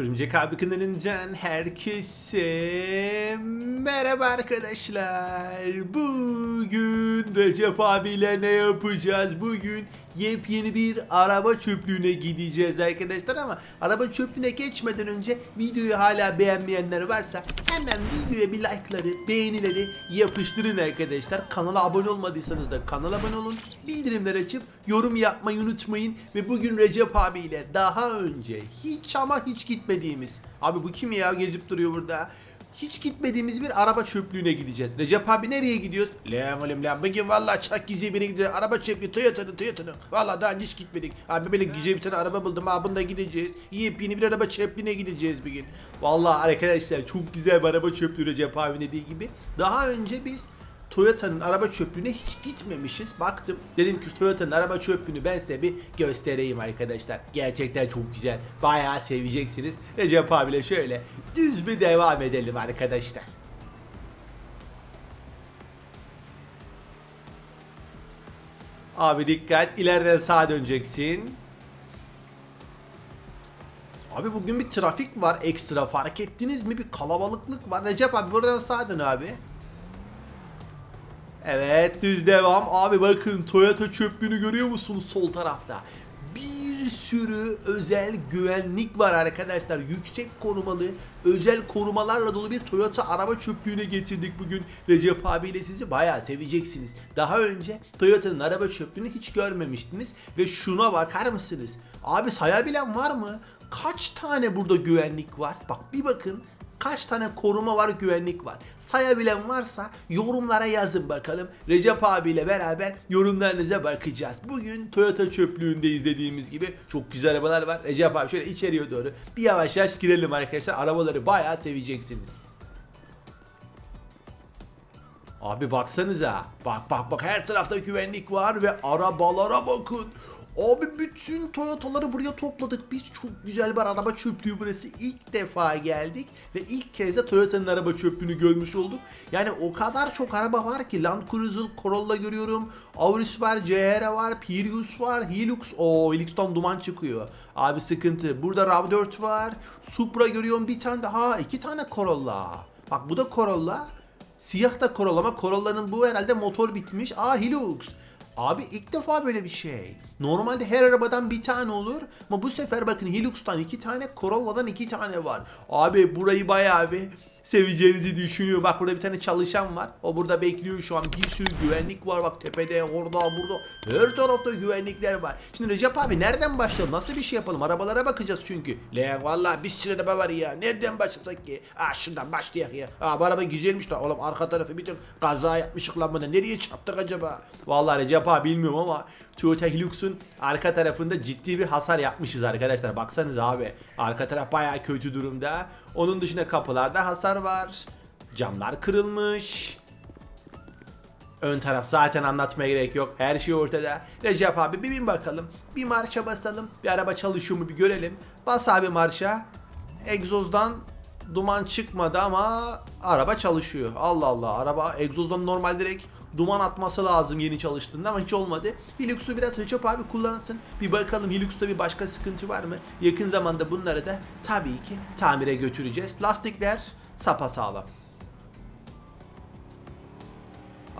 Örümcek abi kanalından herkese merhaba arkadaşlar. Bugün Recep abiyle ne yapacağız? Bugün yepyeni bir araba çöplüğüne gideceğiz arkadaşlar ama araba çöplüğüne geçmeden önce videoyu hala beğenmeyenler varsa hemen videoya bir like'ları, beğenileri yapıştırın arkadaşlar. Kanala abone olmadıysanız da kanala abone olun. Bildirimler açıp yorum yapmayı unutmayın ve bugün Recep abiyle daha önce hiç ama hiç gitmediğimiz abi bu kim ya gezip duruyor burada hiç gitmediğimiz bir araba çöplüğüne gideceğiz. Recep abi nereye gidiyoruz? Lan oğlum lan bugün valla çok güzel bir gidiyor. Araba çöplüğü Toyota'nın Toyota'nın. Valla daha hiç gitmedik. Abi böyle güzel bir tane araba buldum. Abi bunda gideceğiz. Yepyeni bir araba çöplüğüne gideceğiz bugün. Valla arkadaşlar çok güzel bir araba çöplüğü Recep abi dediği gibi. Daha önce biz Toyota'nın araba çöplüğüne hiç gitmemişiz. Baktım dedim ki Toyota'nın araba çöplüğünü ben size bir göstereyim arkadaşlar. Gerçekten çok güzel. Bayağı seveceksiniz. Recep abiyle şöyle düz bir devam edelim arkadaşlar. Abi dikkat ileriden sağa döneceksin. Abi bugün bir trafik var ekstra fark ettiniz mi? Bir kalabalıklık var. Recep abi buradan sağa dön abi. Evet düz devam. Abi bakın Toyota çöplüğünü görüyor musunuz sol tarafta? Bir sürü özel güvenlik var arkadaşlar. Yüksek korumalı, özel korumalarla dolu bir Toyota araba çöplüğüne getirdik bugün. Recep abiyle sizi bayağı seveceksiniz. Daha önce Toyota'nın araba çöplüğünü hiç görmemiştiniz. Ve şuna bakar mısınız? Abi sayabilen var mı? Kaç tane burada güvenlik var? Bak bir bakın. Kaç tane koruma var, güvenlik var? Sayabilen varsa yorumlara yazın bakalım. Recep abiyle beraber yorumlarınıza bakacağız. Bugün Toyota çöplüğünde izlediğimiz gibi çok güzel arabalar var. Recep abi şöyle içeriye doğru bir yavaş yavaş girelim arkadaşlar. Arabaları bayağı seveceksiniz. Abi baksanıza. Bak bak bak her tarafta güvenlik var ve arabalara bakın. Abi bütün Toyota'ları buraya topladık. Biz çok güzel bir araba çöplüğü burası. İlk defa geldik ve ilk kez de Toyota'nın araba çöplüğünü görmüş olduk. Yani o kadar çok araba var ki Land Cruiser, Corolla görüyorum. Auris var, CHR var, Prius var, Hilux. O Hilux'tan duman çıkıyor. Abi sıkıntı. Burada RAV4 var. Supra görüyorum bir tane daha. iki tane Corolla. Bak bu da Corolla. Siyah da Corolla ama Corolla'nın bu herhalde motor bitmiş. Aa Hilux. Abi ilk defa böyle bir şey. Normalde her arabadan bir tane olur ama bu sefer bakın Hilux'tan iki tane, Corolla'dan iki tane var. Abi burayı bayağı bir seveceğinizi düşünüyor. Bak burada bir tane çalışan var. O burada bekliyor şu an. Bir sürü güvenlik var. Bak tepede, orada, burada. Her tarafta güvenlikler var. Şimdi Recep abi nereden başlayalım? Nasıl bir şey yapalım? Arabalara bakacağız çünkü. Lan valla bir sürü araba var ya. Nereden başlasak ki? Aa şuradan başlayak ya. Aa bu araba güzelmiş da. Oğlum arka tarafı bir tık kaza yapmışık lan buna. Nereye çarptık acaba? Vallahi Recep abi bilmiyorum ama Toyota Hilux'un arka tarafında ciddi bir hasar yapmışız arkadaşlar. Baksanız abi. Arka taraf bayağı kötü durumda. Onun dışında kapılarda hasar var. Camlar kırılmış. Ön taraf zaten anlatmaya gerek yok. Her şey ortada. Recep abi bir bin bakalım. Bir marşa basalım. Bir araba çalışıyor mu bir görelim. Bas abi marşa. Egzozdan duman çıkmadı ama araba çalışıyor. Allah Allah. Araba egzozdan normal direkt duman atması lazım yeni çalıştığında ama hiç olmadı. Hilux'u biraz Recep abi kullansın. Bir bakalım Hilux'ta bir başka sıkıntı var mı? Yakın zamanda bunları da tabii ki tamire götüreceğiz. Lastikler sapasağlam.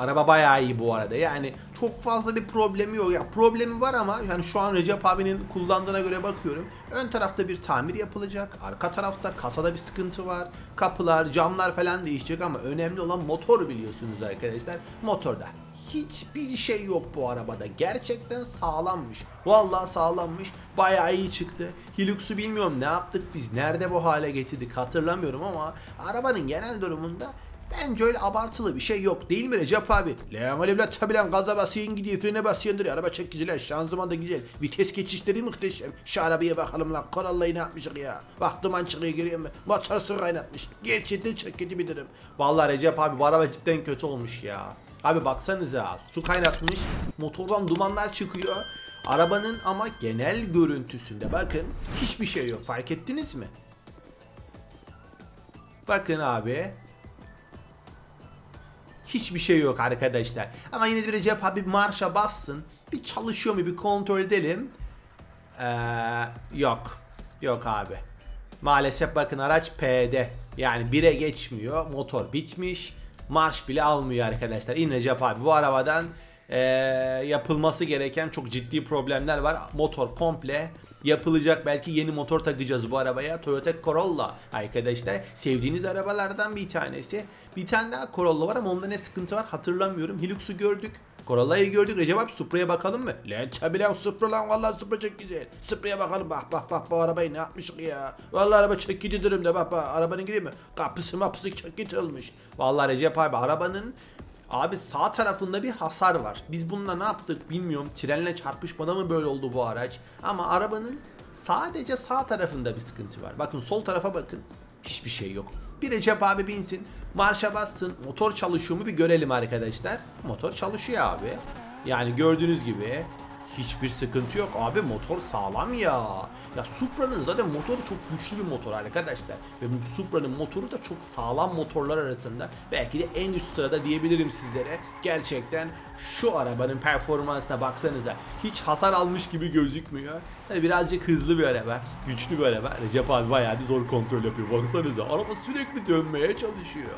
Araba bayağı iyi bu arada. Yani çok fazla bir problemi yok. Ya problemi var ama yani şu an Recep abinin kullandığına göre bakıyorum. Ön tarafta bir tamir yapılacak. Arka tarafta kasada bir sıkıntı var. Kapılar, camlar falan değişecek ama önemli olan motor biliyorsunuz arkadaşlar. Motorda hiçbir şey yok bu arabada. Gerçekten sağlammış. Vallahi sağlammış. Bayağı iyi çıktı. Hilux'u bilmiyorum ne yaptık biz. Nerede bu hale getirdik hatırlamıyorum ama arabanın genel durumunda Bence öyle abartılı bir şey yok değil mi Recep abi? Lan evlat tabi lan gaza basıyorsun gidiyor frene basıyorsun duruyor. Araba çok güzel şanzıman da güzel. Vites geçişleri muhteşem. Şu arabaya bakalım lan Corolla'yı ne yapmışık ya. Bak duman çıkıyor görüyor musun? Motor su kaynatmış. Gerçekten çok kötü bir durum. Vallahi Recep abi bu araba cidden kötü olmuş ya. Abi baksanıza su kaynatmış. Motordan dumanlar çıkıyor. Arabanın ama genel görüntüsünde bakın hiçbir şey yok fark ettiniz mi? Bakın abi Hiçbir şey yok arkadaşlar. Ama yine de Recep abi marşa bassın. Bir çalışıyor mu bir kontrol edelim. Ee, yok. Yok abi. Maalesef bakın araç P'de. Yani 1'e geçmiyor. Motor bitmiş. Marş bile almıyor arkadaşlar. İn Recep abi bu arabadan eee, yapılması gereken çok ciddi problemler var. Motor komple yapılacak. Belki yeni motor takacağız bu arabaya. Toyota Corolla arkadaşlar. Sevdiğiniz arabalardan bir tanesi. Bir tane daha Corolla var ama onda ne sıkıntı var hatırlamıyorum. Hilux'u gördük. Corolla'yı gördük. Recep abi Supra'ya bakalım mı? Lan tabi lan Supra lan vallahi Supra çok güzel. Supra'ya bakalım bak bak bak bu arabayı ne yapmışık ya. Vallahi araba çok kötü durumda bak bak arabanın gireyim mi? Kapısı mapısı çok kötü olmuş. Vallahi Recep abi arabanın Abi sağ tarafında bir hasar var. Biz bununla ne yaptık bilmiyorum. Trenle çarpışmada mı böyle oldu bu araç? Ama arabanın sadece sağ tarafında bir sıkıntı var. Bakın sol tarafa bakın. Hiçbir şey yok. Bir Recep abi binsin. Marşa bassın. Motor çalışıyor mu bir görelim arkadaşlar. Motor çalışıyor abi. Yani gördüğünüz gibi hiçbir sıkıntı yok. Abi motor sağlam ya. Ya Supra'nın zaten motoru çok güçlü bir motor arkadaşlar. Ve Supra'nın motoru da çok sağlam motorlar arasında. Belki de en üst sırada diyebilirim sizlere. Gerçekten şu arabanın performansına baksanıza. Hiç hasar almış gibi gözükmüyor. Tabii birazcık hızlı bir araba. Güçlü bir araba. Recep abi bayağı bir zor kontrol yapıyor. Baksanıza araba sürekli dönmeye çalışıyor.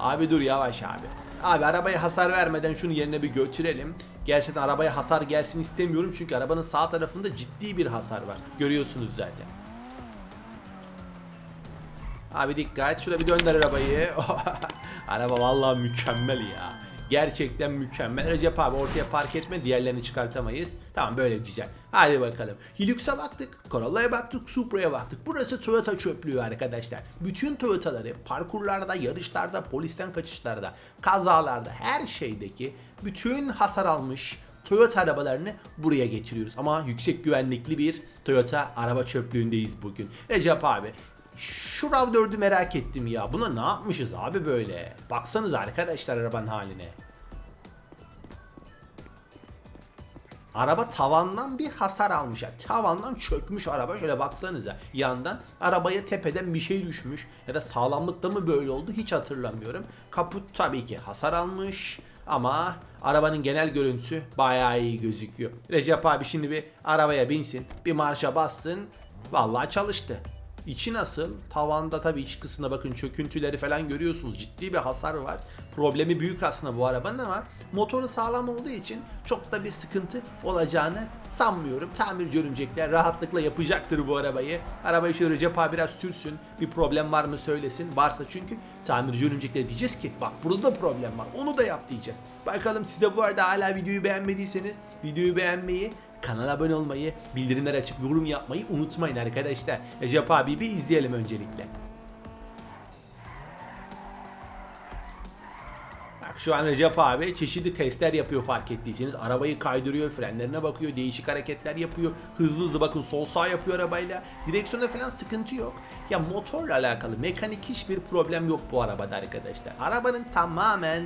Abi dur yavaş abi. Abi arabaya hasar vermeden şunu yerine bir götürelim. Gerçekten arabaya hasar gelsin istemiyorum çünkü arabanın sağ tarafında ciddi bir hasar var. Görüyorsunuz zaten. Abi dikkat. Şurada bir dönder arabayı. Araba vallahi mükemmel ya. Gerçekten mükemmel. Recep abi ortaya park etme diğerlerini çıkartamayız. Tamam böyle güzel. Hadi bakalım. Hilux'a baktık. Corolla'ya baktık. Supra'ya baktık. Burası Toyota çöplüğü arkadaşlar. Bütün Toyota'ları parkurlarda, yarışlarda, polisten kaçışlarda, kazalarda, her şeydeki bütün hasar almış Toyota arabalarını buraya getiriyoruz. Ama yüksek güvenlikli bir Toyota araba çöplüğündeyiz bugün. Recep abi şu RAV4'ü merak ettim ya. Buna ne yapmışız abi böyle? Baksanız arkadaşlar arabanın haline. Araba tavandan bir hasar almış. Yani tavandan çökmüş araba. Şöyle baksanıza. Yandan arabaya tepeden bir şey düşmüş. Ya da sağlamlıkta mı böyle oldu hiç hatırlamıyorum. Kaput tabii ki hasar almış. Ama arabanın genel görüntüsü bayağı iyi gözüküyor. Recep abi şimdi bir arabaya binsin. Bir marşa bassın. Vallahi çalıştı. İçi nasıl? Tavanda tabii iç kısmına bakın çöküntüleri falan görüyorsunuz. Ciddi bir hasar var. Problemi büyük aslında bu arabanın ama motoru sağlam olduğu için çok da bir sıkıntı olacağını sanmıyorum. Tamirci örümcekler rahatlıkla yapacaktır bu arabayı. Arabayı şöyle Recep abi biraz sürsün. Bir problem var mı söylesin. Varsa çünkü tamirci örümcekler diyeceğiz ki bak burada da problem var. Onu da yap diyeceğiz. Bakalım size bu arada hala videoyu beğenmediyseniz videoyu beğenmeyi Kanala abone olmayı, bildirimler açıp yorum yapmayı unutmayın arkadaşlar. Recep abi bir izleyelim öncelikle. Bak şu an Recep abi çeşitli testler yapıyor fark ettiyseniz. Arabayı kaydırıyor, frenlerine bakıyor, değişik hareketler yapıyor. Hızlı hızlı bakın sol sağ yapıyor arabayla. Direksiyonda falan sıkıntı yok. Ya motorla alakalı mekanik hiçbir problem yok bu arabada arkadaşlar. Arabanın tamamen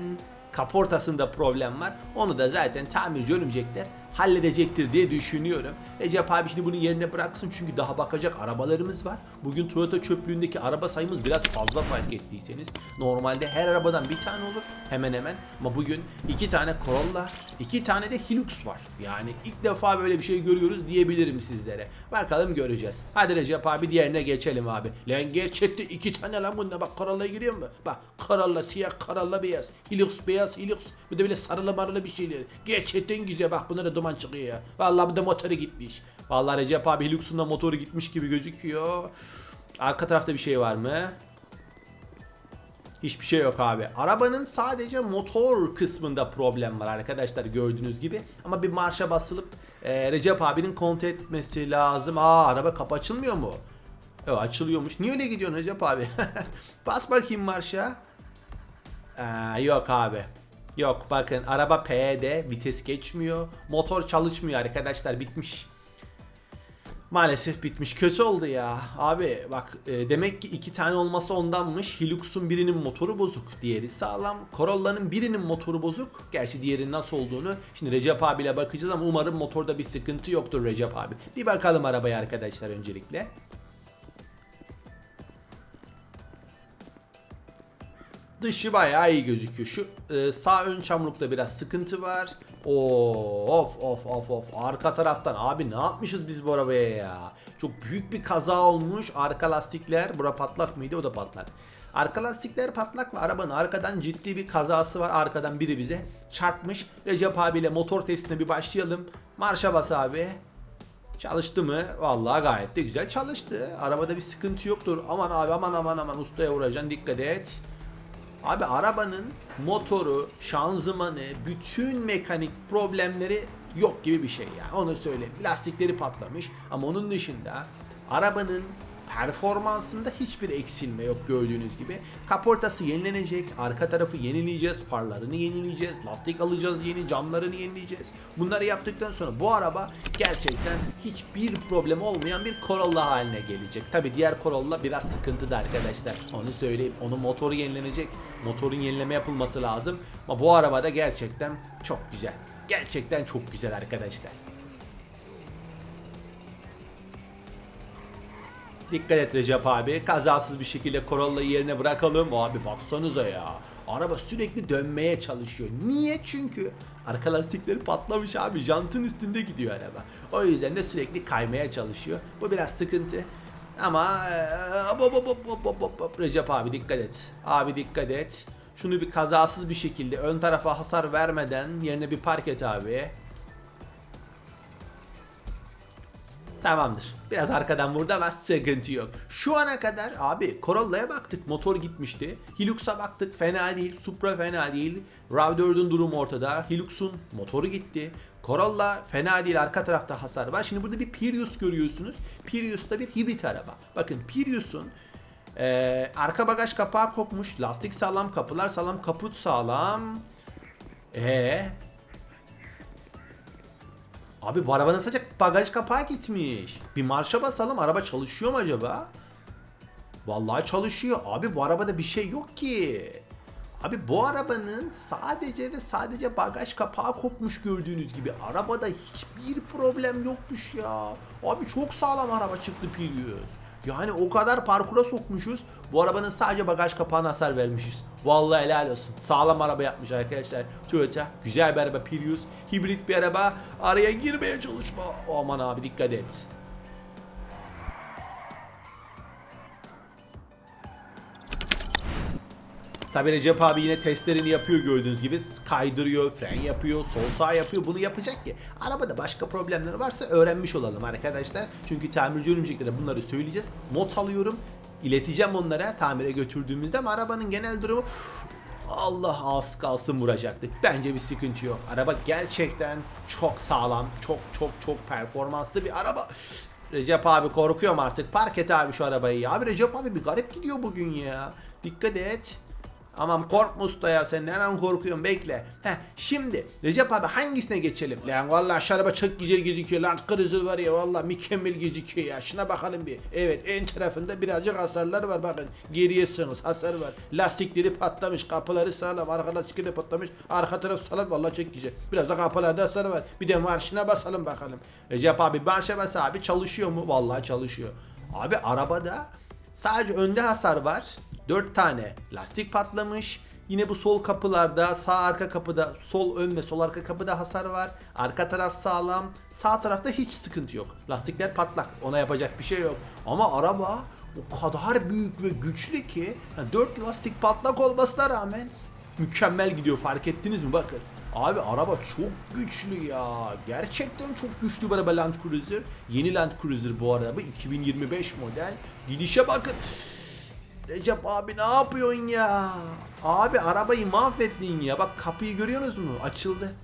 kaportasında problem var. Onu da zaten tamirci örümcekler halledecektir diye düşünüyorum. Recep abi şimdi bunu yerine bıraksın çünkü daha bakacak arabalarımız var. Bugün Toyota çöplüğündeki araba sayımız biraz fazla fark ettiyseniz. Normalde her arabadan bir tane olur hemen hemen. Ama bugün iki tane Corolla, iki tane de Hilux var. Yani ilk defa böyle bir şey görüyoruz diyebilirim sizlere. Bakalım göreceğiz. Hadi Recep abi diğerine geçelim abi. Lan gerçekten iki tane lan bunda bak Corolla'ya giriyor mu? Bak Corolla siyah, Corolla beyaz. Hilux beyaz, Hilux. Bir de böyle sarılı marılı bir şeyler. Gerçekten güzel bak bunlara duman çıkıyor. Vallahi bu da motoru gitmiş. Vallahi Recep abi Hilux'un da motoru gitmiş gibi gözüküyor. Arka tarafta bir şey var mı? Hiçbir şey yok abi. Arabanın sadece motor kısmında problem var arkadaşlar gördüğünüz gibi. Ama bir marşa basılıp e, Recep abinin kontrol etmesi lazım. Aa araba kapı açılmıyor mu? Evet açılıyormuş. Niye öyle gidiyorsun Recep abi? Bas bakayım marşa. Aa, yok abi. Yok bakın araba P'de vites geçmiyor. Motor çalışmıyor arkadaşlar bitmiş. Maalesef bitmiş. Kötü oldu ya. Abi bak e, demek ki iki tane olması ondanmış. Hilux'un birinin motoru bozuk. Diğeri sağlam. Corolla'nın birinin motoru bozuk. Gerçi diğerinin nasıl olduğunu şimdi Recep abiyle bakacağız ama umarım motorda bir sıkıntı yoktur Recep abi. Bir bakalım arabaya arkadaşlar öncelikle. Dışı bayağı iyi gözüküyor. Şu e, sağ ön çamurlukta biraz sıkıntı var. Of of of of. Arka taraftan abi ne yapmışız biz bu arabaya ya? Çok büyük bir kaza olmuş. Arka lastikler, bura patlak mıydı? O da patlak. Arka lastikler patlak ve arabanın arkadan ciddi bir kazası var. Arkadan biri bize çarpmış. Recep abiyle motor testine bir başlayalım. Marşa bas abi. Çalıştı mı? Vallahi gayet de güzel çalıştı. Arabada bir sıkıntı yoktur. Aman abi aman aman aman ustaya vuracaksın dikkat et. Abi arabanın motoru, şanzımanı, bütün mekanik problemleri yok gibi bir şey yani. Onu söyleyeyim. Lastikleri patlamış ama onun dışında arabanın performansında hiçbir eksilme yok gördüğünüz gibi. Kaportası yenilenecek, arka tarafı yenileyeceğiz, farlarını yenileyeceğiz, lastik alacağız yeni, camlarını yenileyeceğiz. Bunları yaptıktan sonra bu araba gerçekten hiçbir problem olmayan bir Corolla haline gelecek. Tabi diğer Corolla biraz sıkıntıda arkadaşlar. Onu söyleyeyim. Onun motoru yenilenecek. Motorun yenileme yapılması lazım. Ama bu arabada gerçekten çok güzel. Gerçekten çok güzel arkadaşlar. Dikkat et Recep abi. Kazasız bir şekilde Corolla'yı yerine bırakalım. Abi baksanıza ya. Araba sürekli dönmeye çalışıyor. Niye? Çünkü arka lastikleri patlamış abi. Jantın üstünde gidiyor araba. O yüzden de sürekli kaymaya çalışıyor. Bu biraz sıkıntı. Ama hop hop hop hop hop hop hop. Recep abi dikkat et. Abi dikkat et. Şunu bir kazasız bir şekilde ön tarafa hasar vermeden yerine bir park et abi. Tamamdır. Biraz arkadan vurdu ama sıkıntı yok. Şu ana kadar abi Corolla'ya baktık. Motor gitmişti. Hilux'a baktık. Fena değil. Supra fena değil. RAV4'ün durumu ortada. Hilux'un motoru gitti. Corolla fena değil. Arka tarafta hasar var. Şimdi burada bir Prius görüyorsunuz. Prius da bir hibrit araba. Bakın Prius'un eee, arka bagaj kapağı kopmuş. Lastik sağlam. Kapılar sağlam. Kaput sağlam. Eee Abi bu arabanın sadece bagaj kapağı gitmiş. Bir marşa basalım. Araba çalışıyor mu acaba? Vallahi çalışıyor. Abi bu arabada bir şey yok ki. Abi bu arabanın sadece ve sadece bagaj kapağı kopmuş gördüğünüz gibi. Arabada hiçbir problem yokmuş ya. Abi çok sağlam araba çıktı Prius. Yani o kadar parkura sokmuşuz. Bu arabanın sadece bagaj kapağına hasar vermişiz. Vallahi helal olsun. Sağlam araba yapmış arkadaşlar. Toyota. Güzel bir araba Prius. Hibrit bir araba. Araya girmeye çalışma. Aman abi dikkat et. Tabi Recep abi yine testlerini yapıyor gördüğünüz gibi. Kaydırıyor, fren yapıyor, sol sağ yapıyor. Bunu yapacak ki arabada başka problemler varsa öğrenmiş olalım arkadaşlar. Çünkü tamirci örümceklere bunları söyleyeceğiz. Not alıyorum. ileteceğim onlara tamire götürdüğümüzde ama arabanın genel durumu Allah az kalsın vuracaktık. Bence bir sıkıntı yok. Araba gerçekten çok sağlam, çok çok çok performanslı bir araba. Recep abi korkuyorum artık. Park et abi şu arabayı. ya. Abi Recep abi bir garip gidiyor bugün ya. Dikkat et. Aman korkma usta ya sen hemen korkuyorsun bekle. Heh, şimdi Recep abi hangisine geçelim? Lan vallahi şu araba çok güzel gözüküyor lan kırızıl var ya vallahi mükemmel gözüküyor ya. Şuna bakalım bir. Evet en tarafında birazcık hasarlar var bakın. Geriye sığınız hasar var. Lastikleri patlamış kapıları sağlam arka lastikleri patlamış. Arka taraf sağlam vallahi çok güzel. Biraz da kapılarda hasar var. Bir de marşına basalım bakalım. Recep abi marşa bas abi çalışıyor mu? Vallahi çalışıyor. Abi arabada sadece önde hasar var. 4 tane lastik patlamış. Yine bu sol kapılarda sağ arka kapıda sol ön ve sol arka kapıda hasar var. Arka taraf sağlam. Sağ tarafta hiç sıkıntı yok. Lastikler patlak. Ona yapacak bir şey yok. Ama araba o kadar büyük ve güçlü ki 4 lastik patlak olmasına rağmen mükemmel gidiyor fark ettiniz mi bakın. Abi araba çok güçlü ya. Gerçekten çok güçlü bir araba Land Cruiser. Yeni Land Cruiser bu araba 2025 model. Gidişe bakın. Recep abi ne yapıyorsun ya? Abi arabayı mahvettin ya. Bak kapıyı görüyorsunuz mu? Açıldı.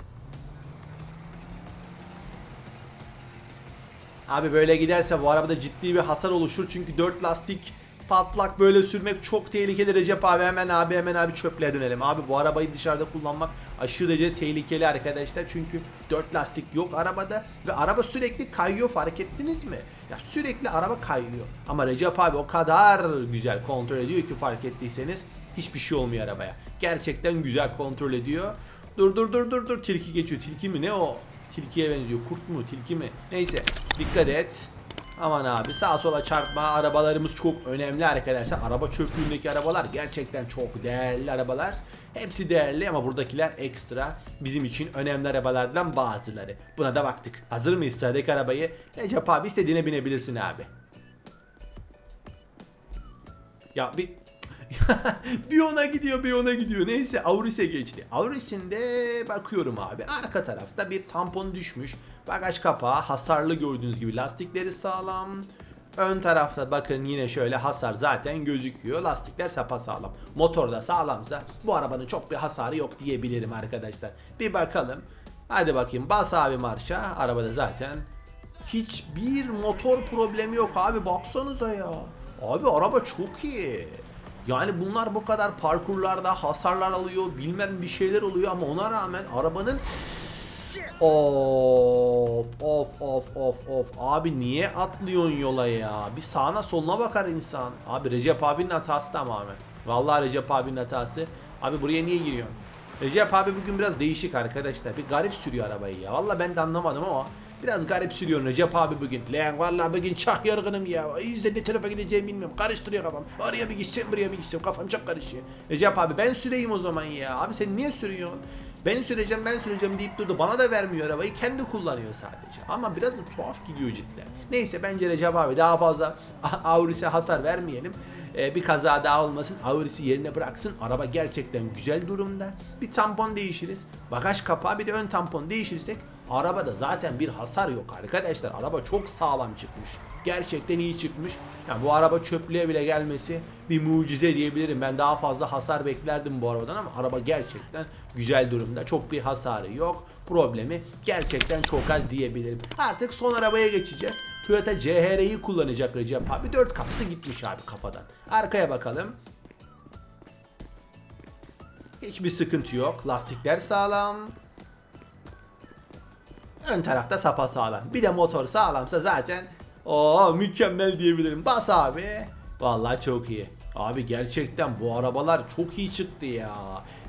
Abi böyle giderse bu arabada ciddi bir hasar oluşur. Çünkü 4 lastik patlak böyle sürmek çok tehlikeli Recep abi. Hemen abi hemen abi çöplüğe dönelim. Abi bu arabayı dışarıda kullanmak aşırı derece tehlikeli arkadaşlar. Çünkü 4 lastik yok arabada. Ve araba sürekli kayıyor fark ettiniz mi? Ya sürekli araba kayıyor. Ama Recep abi o kadar güzel kontrol ediyor ki fark ettiyseniz. Hiçbir şey olmuyor arabaya. Gerçekten güzel kontrol ediyor. Dur dur dur dur dur tilki geçiyor. Tilki mi ne o? Tilkiye benziyor. Kurt mu? Tilki mi? Neyse. Dikkat et. Aman abi sağa sola çarpma arabalarımız çok önemli arkadaşlar. Araba çöplüğündeki arabalar gerçekten çok değerli arabalar. Hepsi değerli ama buradakiler ekstra bizim için önemli arabalardan bazıları. Buna da baktık. Hazır mıyız sıradaki arabayı? Recep abi istediğine binebilirsin abi. Ya bir bir ona gidiyor bir ona gidiyor. Neyse Auris'e geçti. Auris'in de bakıyorum abi. Arka tarafta bir tampon düşmüş. Bagaj kapağı hasarlı gördüğünüz gibi. Lastikleri sağlam. Ön tarafta bakın yine şöyle hasar zaten gözüküyor. Lastikler sağlam. Motor da sağlamsa bu arabanın çok bir hasarı yok diyebilirim arkadaşlar. Bir bakalım. Hadi bakayım bas abi marşa. Arabada zaten hiçbir motor problemi yok abi baksanıza ya. Abi araba çok iyi. Yani bunlar bu kadar parkurlarda hasarlar alıyor, bilmem bir şeyler oluyor ama ona rağmen arabanın Of of of of of abi niye atlıyorsun yola ya? Bir sağına soluna bakar insan. Abi Recep abinin hatası tamamen. Vallahi Recep abinin hatası. Abi buraya niye giriyorsun? Recep abi bugün biraz değişik arkadaşlar. Bir garip sürüyor arabayı ya. Vallahi ben de anlamadım ama biraz garip sürüyor Recep abi bugün. Lan vallahi bugün çah yargınım ya. O yüzden ne tarafa gideceğimi bilmiyorum. Karıştırıyor kafam. Oraya bir gitsem buraya bir gitsem. Kafam çok karışıyor. Recep abi ben süreyim o zaman ya. Abi sen niye sürüyorsun? Ben süreceğim ben süreceğim deyip durdu. Bana da vermiyor arabayı. Kendi kullanıyor sadece. Ama biraz tuhaf gidiyor cidden. Neyse bence Recep abi daha fazla Auris'e hasar vermeyelim. Ee, bir kaza daha olmasın. Auris'i yerine bıraksın. Araba gerçekten güzel durumda. Bir tampon değişiriz. Bagaj kapağı bir de ön tampon değişirsek arabada zaten bir hasar yok arkadaşlar. Araba çok sağlam çıkmış. Gerçekten iyi çıkmış. Yani bu araba çöplüğe bile gelmesi bir mucize diyebilirim. Ben daha fazla hasar beklerdim bu arabadan ama araba gerçekten güzel durumda. Çok bir hasarı yok. Problemi gerçekten çok az diyebilirim. Artık son arabaya geçeceğiz. Toyota CHR'yi kullanacak Recep abi. 4 kapısı gitmiş abi kafadan. Arkaya bakalım. Hiçbir sıkıntı yok. Lastikler sağlam. Ön tarafta sapa sağlam. Bir de motor sağlamsa zaten o mükemmel diyebilirim. Bas abi. Vallahi çok iyi. Abi gerçekten bu arabalar çok iyi çıktı ya.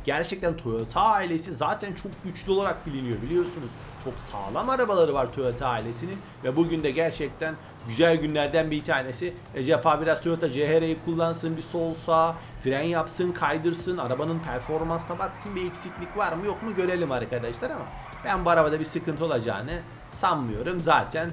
Gerçekten Toyota ailesi zaten çok güçlü olarak biliniyor biliyorsunuz. Çok sağlam arabaları var Toyota ailesinin ve bugün de gerçekten güzel günlerden bir tanesi. Recep abi biraz Toyota CHR'yi kullansın bir sol sağ, fren yapsın, kaydırsın, arabanın performansına baksın bir eksiklik var mı yok mu görelim arkadaşlar ama ben bu arabada bir sıkıntı olacağını sanmıyorum zaten.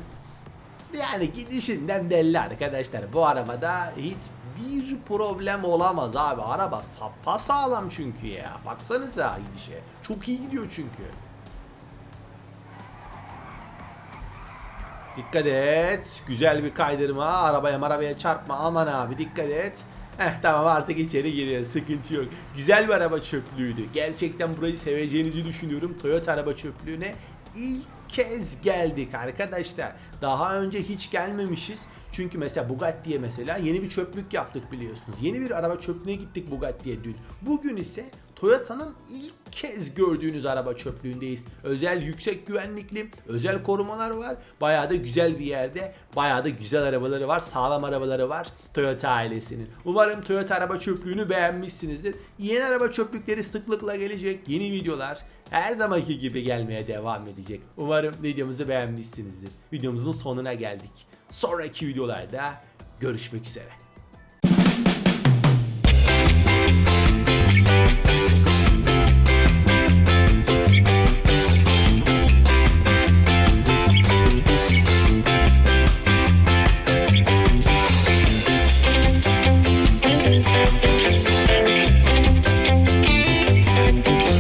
Yani gidişinden belli arkadaşlar. Bu arabada hiçbir problem olamaz abi. Araba sapa sağlam çünkü ya. Baksanıza gidişe. Çok iyi gidiyor çünkü. Dikkat et. Güzel bir kaydırma. Arabaya marabaya çarpma. Aman abi dikkat et. Heh tamam artık içeri giriyor. Sıkıntı yok. Güzel bir araba çöplüğüydü. Gerçekten burayı seveceğinizi düşünüyorum. Toyota araba çöplüğüne ilk kez geldik arkadaşlar. Daha önce hiç gelmemişiz. Çünkü mesela Bugatti'ye mesela yeni bir çöplük yaptık biliyorsunuz. Yeni bir araba çöplüğüne gittik Bugatti'ye dün. Bugün ise Toyota'nın ilk kez gördüğünüz araba çöplüğündeyiz. Özel yüksek güvenlikli, özel korumalar var. Bayağı da güzel bir yerde. Bayağı da güzel arabaları var, sağlam arabaları var Toyota ailesinin. Umarım Toyota araba çöplüğünü beğenmişsinizdir. Yeni araba çöplükleri sıklıkla gelecek. Yeni videolar her zamanki gibi gelmeye devam edecek. Umarım videomuzu beğenmişsinizdir. Videomuzun sonuna geldik. Sonraki videolarda görüşmek üzere.